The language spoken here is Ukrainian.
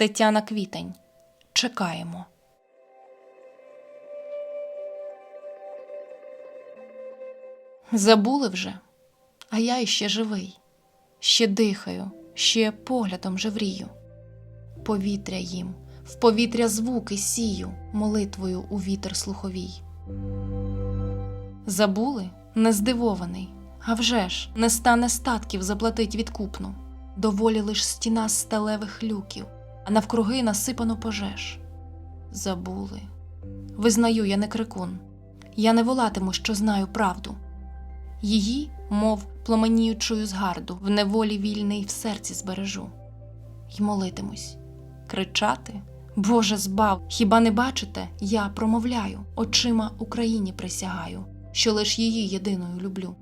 Тетяна Квітень. Чекаємо. Забули вже, а я іще живий, ще дихаю, ще поглядом жеврію. Повітря їм, в повітря звуки сію, молитвою у вітер слуховій. Забули? Не здивований. А вже ж, не стане статків заплатить відкупну. Доволі лиш стіна сталевих люків, а навкруги насипано пожеж. Забули. Визнаю, я не крикун. Я не волатиму, що знаю правду. Її, мов пломеніючою згарду, в неволі вільний в серці збережу. Й молитимусь. Кричати? Боже збав, хіба не бачите, я промовляю, очима Україні присягаю, що лиш її єдиною люблю.